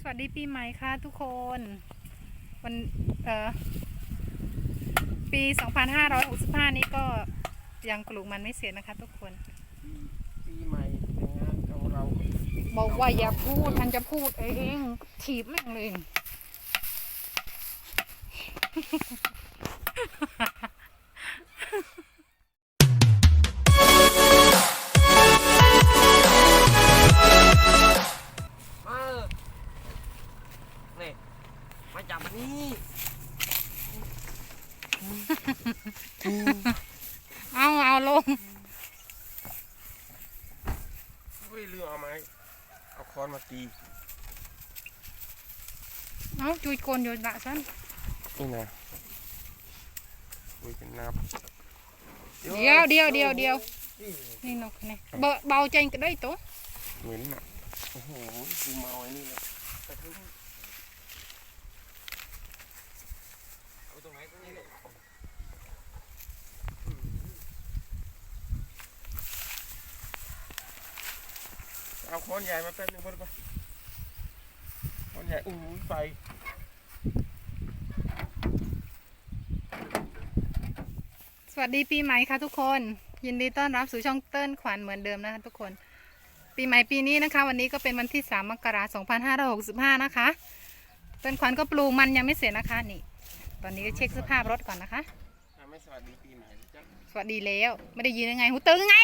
สวัสดีปีใหม่ค่ะทุกคนวันเอ่อปี 2565 นี้ก็ยังปลูกมันไม่เสร็จนะคะทุกคนปีใหม่แต่งงานของเราบอกว่าอย่าพูดทันจะพูดเองถีบแม่งเลย เอาเอาลงเฮ้ยเรือเอาไหมเอาค้อนมาตีเอาจุยโกนอยู่ละฉันนี่นะอุ้ยเป็นนับเดียวเดียวเดียวเดียวนี่นี่นกนี่เบาเบาใจก็ได้ตัวเหม็นอะโอ้โหกูเมาไอ้นี่เลยแต่คือเอาตรงไหนตรงนี้เลยอืม เอาค้อนใหญ่มาแป๊บนึงเพื่อนก่อนค้อนใหญ่อู้ยไฟสวัสดีปีใหม่ค่ะทุกคน ยินดีต้อนรับสู่ช่องเติ้ลขวัญเหมือนเดิมนะคะทุกคน ปีใหม่ปีนี้นะคะ วันนี้ก็เป็นวันที่ 3 มกราคม2565 นะคะ เติ้ลขวัญก็ปลูกมันยังไม่เสร็จนะคะนี่ ตอนนี้ก็เช็คสภาพรถก่อนนะคะทำให้สวัสดีปีใหม่จ้ะ สวัสดีแล้ว ไม่ได้ยินยังไง หูตึงไง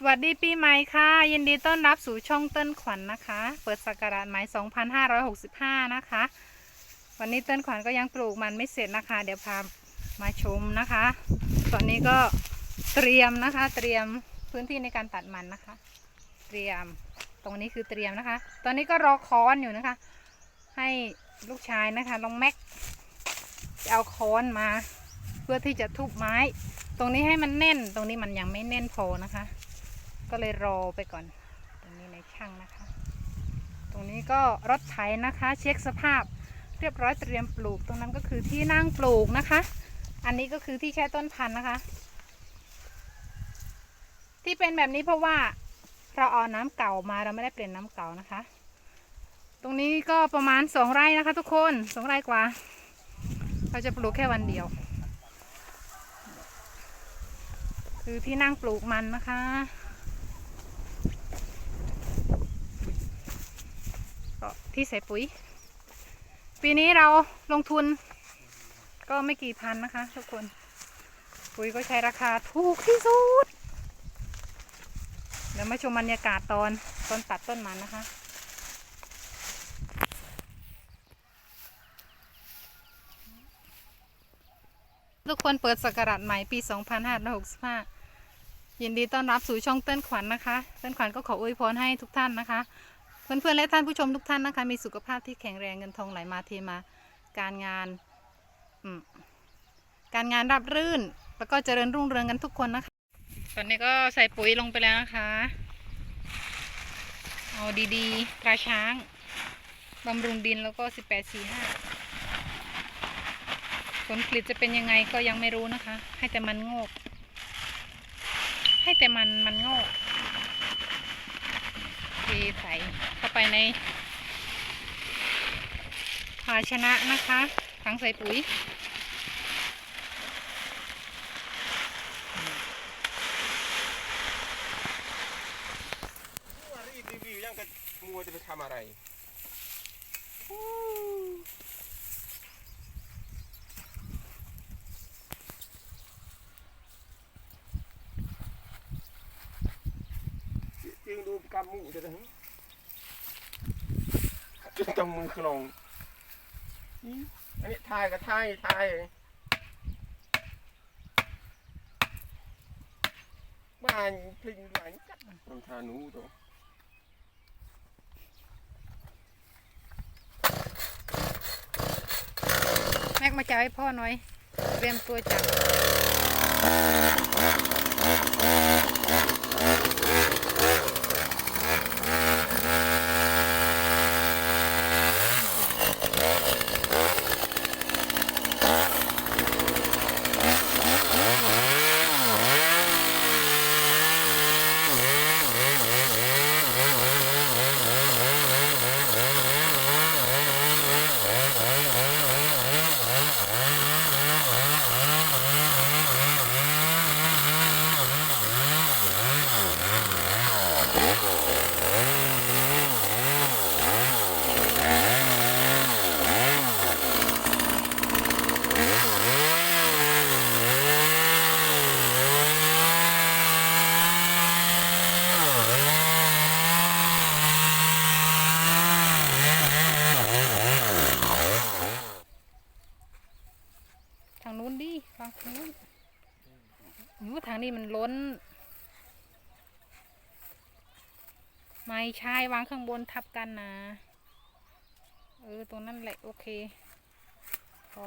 สวัสดีปีใหม่ค่ะ ยินดีต้อนรับสู่ช่องเติ้ลขวัญนะคะ เปิดสักราชใหม่ 2565 นะคะ วันนี้เติ้ลขวัญก็ยังปลูกมันไม่เสร็จนะคะ เดี๋ยวพามาชมนะคะ ตอนนี้ก็เตรียมนะคะ เตรียมพื้นที่ในการตัดมันนะคะ เตรียมตรงนี้คือเตรียมนะคะ ตอนนี้ก็รอค้อนอยู่นะคะ ให้ลูกชายนะคะลองแม็กจะเอาค้อนมา เพื่อที่จะทุบไม้ ตรงนี้ให้มันแน่น ตรงนี้มันยังไม่แน่นพอนะคะ ก็เลยรอไปก่อน ตรงนี้ในช่างนะคะ ตรงนี้ก็รถไถนะคะ เช็คสภาพเรียบร้อยเตรียมปลูก ตรงนั้นก็คือที่นั่งปลูกนะคะ อันนี้ก็คือที่แช่ต้นพันธุ์นะคะ ที่เป็นแบบนี้เพราะว่าเราเอาน้ำเก่ามาเราไม่ได้เปลี่ยนน้ำเก่านะคะ ตรงนี้ก็ประมาณสองไร่นะคะ ทุกคนสองไร่กว่า เราจะปลูกแค่วันเดียว คือที่นั่งปลูกมันนะคะ ก็ที่ใส่ปุ๋ย ปีนี้เราลงทุน ก็ไม่กี่พันนะคะ ทุกคน ปุ๋ยก็ใช้ราคาถูกที่สุด เดี๋ยวมาชมบรรยากาศตอนตอนตัดต้นมันนะคะทุกคนเปิดสกราชใหม่ปี 2565 ยินดีต้อนรับสู่ช่องเต้นขวัญนะคะ เต้นขวัญก็ขออวยพรให้ทุกท่านนะคะ เพื่อนๆและท่านผู้ชมทุกท่านนะคะ มีสุขภาพที่แข็งแรงเงินทองไหลมาเทมา การงานการงานราบรื่น แล้วก็เจริญรุ่งเรืองกันทุกคนนะคะ ตอนนี้ก็ใส่ปุ๋ยลงไปแล้วนะคะเอาดีๆตราช้างบำรุงดินแล้วก็ 1845 ผลผลิตจะเป็นยังไงก็ยังไม่รู้นะคะ ให้แต่มันงอกให้แต่มันมันงอกเทใส่ ไปใน ภาชนะนะคะถังใส่ปุ๋ยว่ารีบรีวิวยังกันมัวจะไปทำอะไรจึงดูกำมูจะถึง จนต้องมือคลองอันนี้ทายกับทายทายบ้านพลิงหลังจัดรองทานูตัวแม็กมาจ่ายให้พ่อหน่อย เตรียมตัวจับ ทางนู้นดิทางนู้นทางนี้มันล้น ไม่ใช่วางข้างบนทับกันนะ เออ ตรงนั้นแหละ โอเค พอ